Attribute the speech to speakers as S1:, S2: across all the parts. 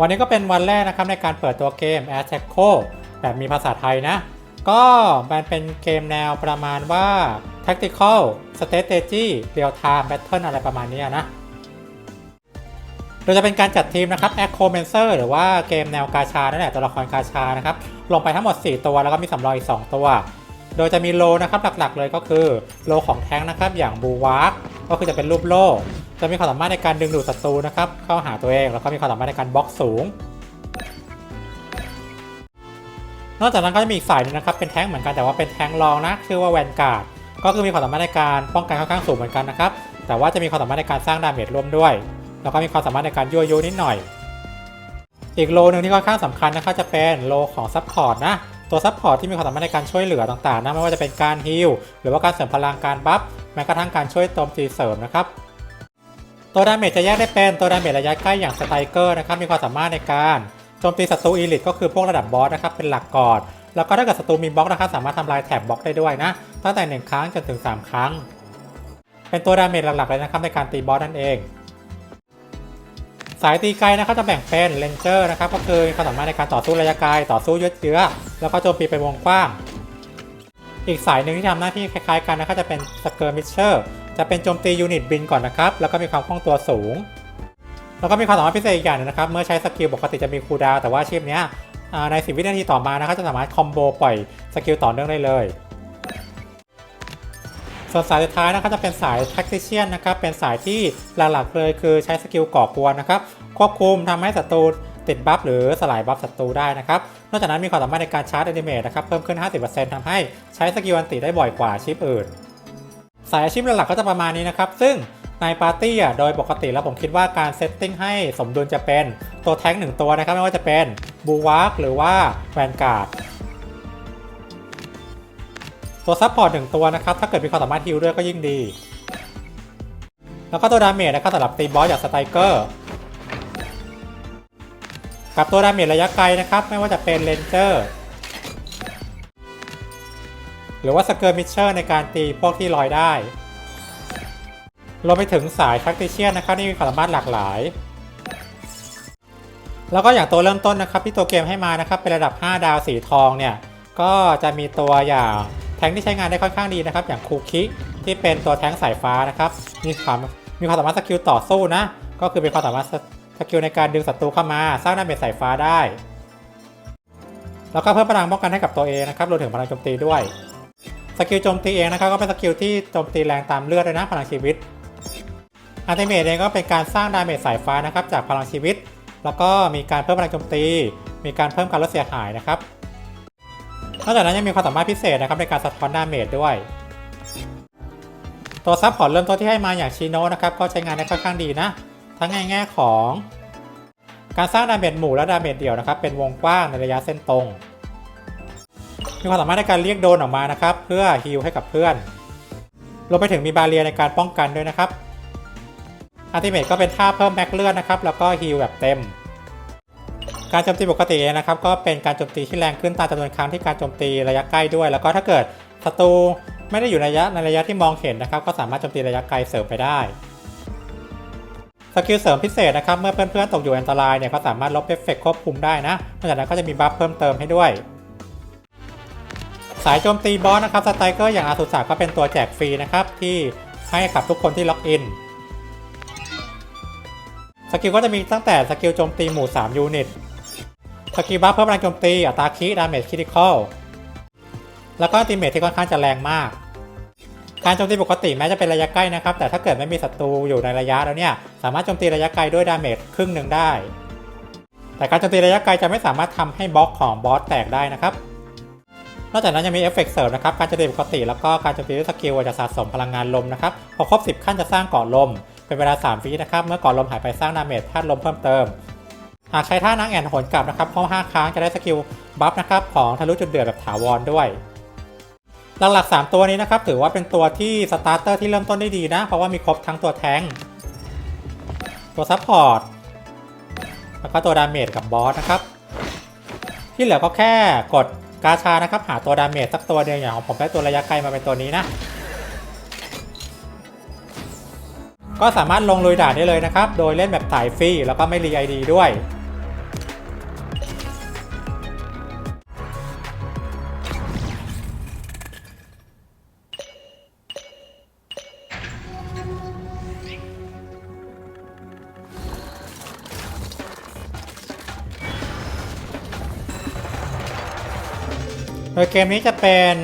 S1: วันนี้ก็เป็นวันแรกนะครับในการเปิดตัวเกม a t t a c o แบบมีภาษาไทยนะ ก็มันเป็นเกมแนวประมาณว่า tactical strategy real time battle อะไรประมาณนี้นะโดยจะเป็นการจัดทีมนะครับ a c c o m e n c e r หรือว่าเกมแนวกาชานั่นแหละตัวละครกาชานะครับ ลงไปทั้งหมด 4 ตัวแล้วก็มีสำรองอีก 2 ตัว โดยจะมีโลนะครับหลักๆเลยก็คือโลของแท้งนะครับอย่างบูวาร์ ก็คือจะเป็นรูปโล่จะมีความสามารถในการดึงดูดศัตรูนะครับ เข้าหาตัวเองแล้วก็มีความสามารถในการบล็อกสูง นอกจากนั้นก็จะมีอีกฝ่ายหนึงนะครับเป็นแท้งเหมือนกันแต่ว่าเป็นแท้งรองนะชื่อว่าแวนการ์ดก็คือมีความสามารถในการป้องกันค่อนข้างสูงเหมือนกันนะครับแต่ว่าจะมีความสามารถในการสร้างดาเมจร่วมด้วย แล้วก็มีความสามารถในการยั่วยุนิดหน่อย อีกโลหนึ่งที่ค่อนข้างสำคัญนะครับจะเป็นโลของซัพพอร์ตนะ ตัวซัพพอร์ตที่มีความสามารถในการช่วยเหลือต่างๆนะไม่ว่าจะเป็นการฮีลหรือว่าการเสริมพลังการบัฟแม้กระทั่งการช่วยโจมตีเสริมนะครับตัวดาเมจจะแยกได้เป็นตัวดาเมจระยะใกล้อย่างสไตรเกอร์นะครับมีความสามารถในการโจมตีศัตรูอีลิทก็คือพวกระดับบอสนะครับเป็นหลักก่อนแล้วก็ถ้าเกิดศัตรูมีบล็อกนะครับสามารถทำลายแถบบล็อกได้ด้วยนะตั้งแต่ 1 ครั้งจนถึง 3 ครั้ง เป็นตัวดาเมจหลักๆเลยนะครับในการตีบอสนั่นเอง สายตีไกลนะครับจะแบ่งเป็นเลนเจอร์นะครับก็คือความสามารถในการต่อสู้ระยะไกลต่อสู้ยืดเยื้อแล้วก็โจมตีเป็นวงกว้าง อีกสายหนึ่งที่ทำหน้าที่คล้ายๆกันนะครับจะเป็นสเกอร์มิชเชอร์จะเป็นโจมตียูนิตบินก่อนนะครับแล้วก็มีความคล่องตัวสูง แล้วก็มีความสามารถพิเศษอีกอย่างหนึงนะครับเมื่อใช้สกิลปกติจะมีคูลดาวแต่ว่าอาชีพเนี้ยใน 10 วินาทีต่อมานะครับจะสามารถคอมโบปล่อยสกิลต่อเนื่องได้เลย ส่วนสายสุดท้ายนะครับจะเป็นสาย tactician นะครับเป็นสายที่หลักๆเลยคือใช้สกิลก่อกวนนะครับควบคุมทำให้ศัตรูติดบัฟหรือสลายบัฟศัตรูได้นะครับ นอกจากนั้นมีความสามารถในการชาร์จ a อนิเมตนะครับเพิ่มขึ้น 50%ทำให้ใช้สกิลอันติได้บ่อยกว่าชีพอื่น สายอาชีพหลักๆก็จะประมาณนี้นะครับ ซึ่งในปาร์ตี้อะโดยปกติแล้วผมคิดว่าการเซตติ้งให้สมดุลจะเป็นตัวแท้งหนึ่งตัวนะครับ ไม่ว่าจะเป็นบูวาร์กหรือว่าแวนการ์ด ตัวซัพพอร์ตหนึ่งตัวนะครับ ถ้าเกิดมีความสามารถฮิลด้วยก็ยิ่งดี แล้วก็ตัวดาเมจนะครับสำหรับตีบอสอย่างสไตเกอร์กับตัวดาเมจระยะไกลนะครับ ไม่ว่าจะเป็นเลนเจอร์หรือว่าสเกอร์มิชเชอร์ในการตีพวกที่ลอยได้รวมไปถึงสายทักติเชียนนะครับที่มีความสามารถหลากหลาย แล้วก็อย่างตัวเริ่มต้นนะครับที่ตัวเกมให้มานะครับเป็นระดับ 5 ดาวสีทองเนี่ยก็จะมีตัวอย่าง แทงที่ใช้งานได้ค่อนข้างดีนะครับ อย่างคูคิที่เป็นตัวแทงสายฟ้านะครับมีความมีความสามารถสกิลต่อสู้นะ ก็คือเป็นความสามารถสกิลในการดึงศัตรูเข้ามา สร้างดาเมจสายฟ้าได้ แล้วก็เพิ่มพลังป้องกันให้กับตัวเองนะครับรวมถึงพลังโจมตีด้วยสกิลโจมตีเองนะครับก็เป็นสกิลที่โจมตีแรงตามเลือดเลยนะพลังชีวิตอัลติเมทเองก็เป็นการสร้างดาเมจสายฟ้านะครับจากพลังชีวิต แล้วก็มีการเพิ่มพลังโจมตี มีการเพิ่มการลดเสียหายนะครับ นอกจากนั้นยังมีความสามารถพิเศษนะครับในการสะท้อนดาเมจด้วย ตัวซับพอร์ตเริ่มต้นที่ให้มาอย่างชิโนะนะครับก็ใช้งานได้ค่อนข้างดีนะ ทั้งในแง่ของ การสร้างดาเมจหมู่และดาเมจเดี่ยวนะครับเป็นวงกว้างในระยะเส้นตรง มีความสามารถในการเรียกโดนออกมานะครับเพื่อฮีลให้กับเพื่อนรวมไปถึงมีบาเรียในการป้องกันด้วยนะครับอัลติเมทก็เป็นท่าเพิ่มแม็กเลือดนะครับแล้วก็ฮีลแบบเต็ม การโจมตีปกติเองนะครับก็เป็นการโจมตีที่แรงขึ้นตามจำนวนครั้งที่การโจมตีระยะใกล้ด้วย แล้วก็ถ้าเกิดศัตรูไม่ได้อยู่ในระยะในระยะที่มองเห็นนะครับ ก็สามารถโจมตีระยะไกลเสริมไปได้สกิลเสริมพิเศษนะครับเมื่อเพื่อนๆตกอยู่อันตรายเนี่ยก็สามารถลบเอฟเฟกควบคุมได้นะนอกจากนั้นก็จะมีบัฟเพิ่มเติมให้ด้วย สายโจมตีบอสนะครับสไตรเกอร์อย่างอาสุสาก็เป็นตัวแจกฟรีนะครับที่ให้กับทุกคนที่ล็อกอินสกิลก็จะมีตั้งแต่สกิลโจมตีหมู่ 3 ยูนิต สกิลบัฟเพิ่มพลังโจมตีอัตราคีดาเมจคริติคอลแล้วก็ติเมทที่ค่อนข้างจะแรงมาก การโจมตีปกติแม้จะเป็นระยะใกล้นะครับ แต่ถ้าเกิดไม่มีศัตรูอยู่ในระยะแล้วเนี่ย สามารถโจมตีระยะไกลด้วยดาเมจครึ่งหนึ่งได้ แต่การโจมตีระยะไกลจะไม่สามารถทำให้บล็อกของบอสแตกได้นะครับ นอกจากนั้นยังมีเอฟเฟกต์เสริมนะครับ การโจมตีปกติแล้วก็การโจมตีด้วยสกิลจะสะสมพลังงานลมนะครับ พอครบ 10 ขั้นจะสร้างเกาะลม เป็นเวลา 3 วินะครับ เมื่อเกาะลมหายไปสร้างดาเมจธาตุลมเพิ่มเติม หากใช้ท่านังแอนหนกลับนะครับครบ5ครั้งจะได้สกิลบัฟนะครับของทะลุจุดเดือดแบบถาวรด้วยหลักๆ3ตัวนี้นะครับถือว่าเป็นตัวที่สตาร์เตอร์ที่เริ่มต้นได้ดีนะ เพราะว่ามีครบทั้งตัวแทงตัวซัพพอร์ตแล้วก็ตัวดาเมจกับบอสนะครับ ที่เหลือก็แค่กดกาชานะครับ หาตัวดาเมจสักตัวเดียวอย่างของผมได้ตัวระยะไกลมาเป็นตัวนี้นะ ก็สามารถลงลุยด่านได้เลยนะครับ โดยเล่นแบบถ่ายฟรีแล้วก็ไม่รีไอดีด้วย โดยเกมนี้จะเป็น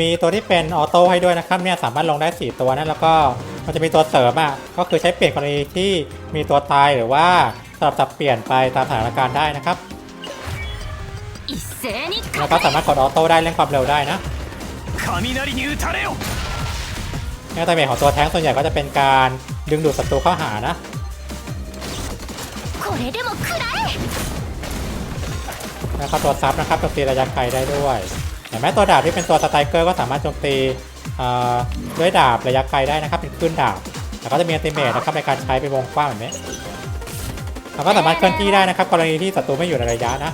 S1: มีตัวที่เป็นออโต้ให้ด้วยนะครับเนี่ยสามารถลงได้ 4 ตัวนะแล้วก็มันจะมีตัวเสริมอะก็คือใช้เปลี่ยนกรณีที่มีตัวตายหรือว่าสลับสับเปลี่ยนไปตามสถานการณ์ได้นะครับแล้วก็สามารถกดออโต้ได้เร่งความเร็วได้นะเนี่ยตาเมจของตัวแท้งส่วนใหญ่ก็จะเป็นการดึงดูดศัตรูเข้าหานะ
S2: นะ
S1: ครับตัวซับนะครับโจมตีระยะไกลได้ด้วยเห็นไหมตัวดาบที่เป็นตัวสไตรเกอร์ก็สามารถโจมตีด้วยดาบระยะไกลได้นะครับ เป็นคลื่นดาบแล้วก็จะมีอัลติเมทนะครับในการใช้เป็นวงกว้างแบบนี้เราก็สามารถเคลื่อนที่ได้นะครับ กรณีที่ศัตรูไม่อยู่ในระยะนะ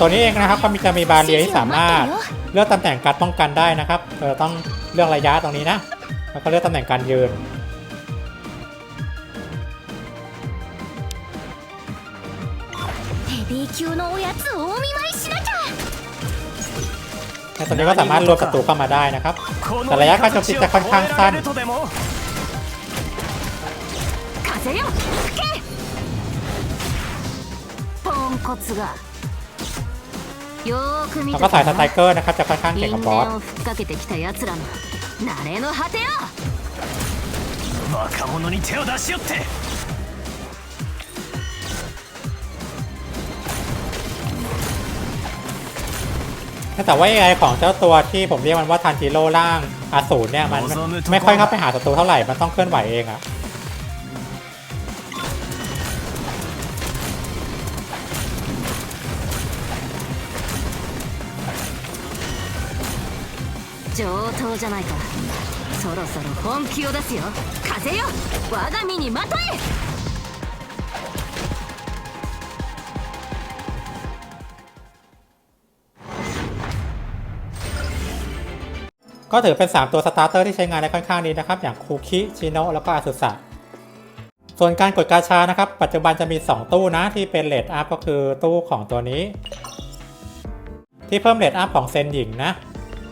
S1: ตัวนี้เองนะครับก็มีจะมีบาเรียที่สามารถเลือกตำแหน่งการป้องกันได้นะครับเราต้องเลือกระยะตรงนี้นะแล้วก็เลือกตำแหน่งการยืน
S2: ヘビー級のおやつをお見舞いしなきゃ
S1: ในตัวนี้ก็สามารถรวมศัตรูเข้ามาได้นะครับ
S3: この
S1: แต่ระยะการโจมตีจะค่อนข้างสั้น
S3: 超えられるとでも
S2: 風よ吹けポンコツがよーく見
S1: แล้ว
S2: て
S1: ก็สายส
S2: て
S1: ไตรเกอร์นะครับจะค่อนข้าง
S2: 因
S1: เก่ง
S2: 縁
S1: กับบอส
S2: をふっかけてきた奴らの慣れの果てよ
S3: 若者に手を出しよって
S1: แต่ว่า AI ของเจ้าตัวที่ผมเรียกมันว่าทันจิโร่ร่างอาสูรเนี่ยมันไม่ค่อยเข้าไปหาศัตรูเท่าไหร่ มันต้องเคลื่อนไหวเองอะ
S2: 上等じゃないかそろそろ本気を出すよ風よ我が身にまとえ
S1: ก็ถือเป็น 3 ตัวสตาร์เตอร์ที่ใช้งานได้ค่อนข้างดีนะครับ อย่างคูคิชิโนะแล้วก็อาสุสะส่วนการกดกาชานะครับ ปัจจุบันจะมี 2 ตู้นะที่เป็นเลดอัพก็คือตู้ของตัวนี้ ที่เพิ่มเลดอัพของเซนหญิงนะ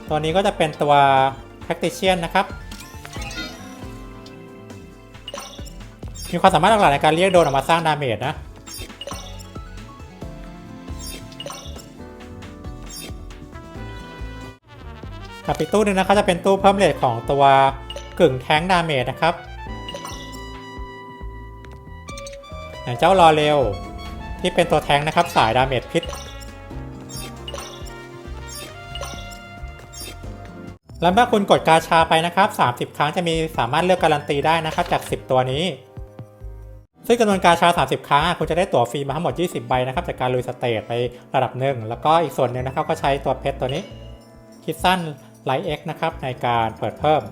S1: ตัวนี้ก็จะเป็นตัวแพคติเชียนนะครับ มีความสามารถหลักๆในการเรียกโดนออกมาสร้างดาเมจนะ กับอีกตู้หนึงนะครับจะเป็นตู้เพิ่มเลทของตัวกึ่งแท้งดาเมจนะครับอย่างเจ้ารอเร็วที่เป็นตัวแท้งนะครับสายดาเมจพิษ แล้วเมื่อคุณกดกาชาไปนะครับ 30 ครั้งจะมีสามารถเลือกการันตีได้นะครับจาก 10 ตัวนี้ ซึ่งจำนวนกาชา 30 ครั้งคุณจะได้ตั๋วฟรีมาทั้งหมด 20 ใบนะครับจากการลุยสเตจไประดับหนึ่งแล้วก็อีกส่วนหนึ่งนะครับก็ใช้ตัวเพชรตัวนี้คิดสั้น ไลท์ X นะครับในการเปิดเพิ่ม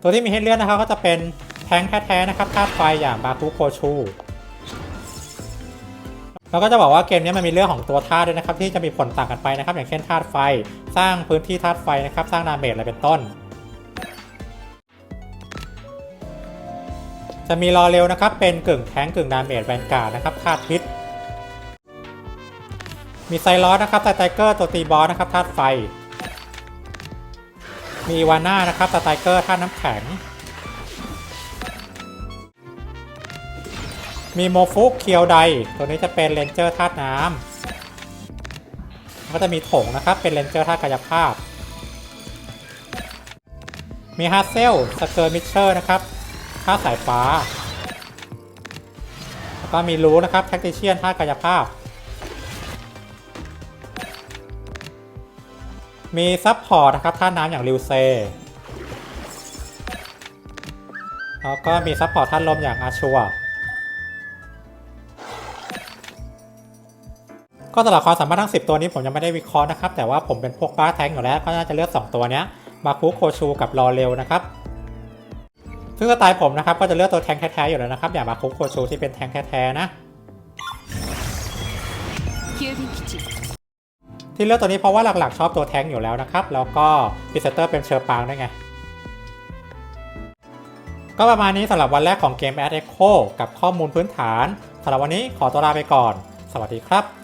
S1: ตัวที่มีให้เลือกนะครับก็จะเป็นแท้งแท้ๆนะครับธาตุไฟอย่างบาคุโคชูแล้วก็จะบอกว่าเกมนี้มันมีเรื่องของตัวธาตุด้วยนะครับ ที่จะมีผลต่างกันไปนะครับ อย่างเช่นธาตุไฟ สร้างพื้นที่ธาตุไฟนะครับ สร้างดาเมจอะไรเป็นต้น จะมีรอเร็วนะครับ เป็นกึ่งแท้งกึ่งดาเมจแวนการ์ดนะครับธาตุพิษ มีไซรอสนะครับไซไตเกอร์ตัวตีบอสนะครับธาตุไฟ มีวาน่านะครับสไตรเกอร์ธาน้ำแข็ง มีโมฟุกเคียวได ตัวนี้จะเป็นเลนเจอร์ธาตุน้ำก็จะมีถงนะครับ เป็นเลนเจอร์ธาตุกายภาพ มีฮาเซลสเกอร์มิเชอร์นะครับธาตุสายฟ้า แล้วก็มีรู้นะครับแท็กติเชียนธาตุกายภาพ มีซับพอร์ตนะครับท่าน้ำอย่างริวเซ่แล้วก็มีซับพอร์ตท่านลมอย่างอาชัวก็สำหรับความสามารถทั้ง 10 ตัวนี้ผมยังไม่ได้วิเคราะห์นะครับ แต่ว่าผมเป็นพวกป้าแทงอยู่แล้ว ก็น่าจะเลือก 2 ตัวนี้มาคุโคชูกับรอเร็วนะครับ ซึ่งสไตล์ผมนะครับก็จะเลือกตัวแทงแท้ๆอยู่แล้วนะครับอย่างมาคุโคชูที่เป็นแทงแท้ๆนะ ที่เลือกตัวนี้เพราะว่าหลักๆ ชอบตัวแท้งอยู่แล้วนะครับ แล้วก็พิเซเตอร์เป็นเชอร์ปางด้วยไง ก็ประมาณนี้สำหรับวันแรกของเกม Ad Echo กับข้อมูลพื้นฐานสำหรับวันนี้ขอตัวลาไปก่อน สวัสดีครับ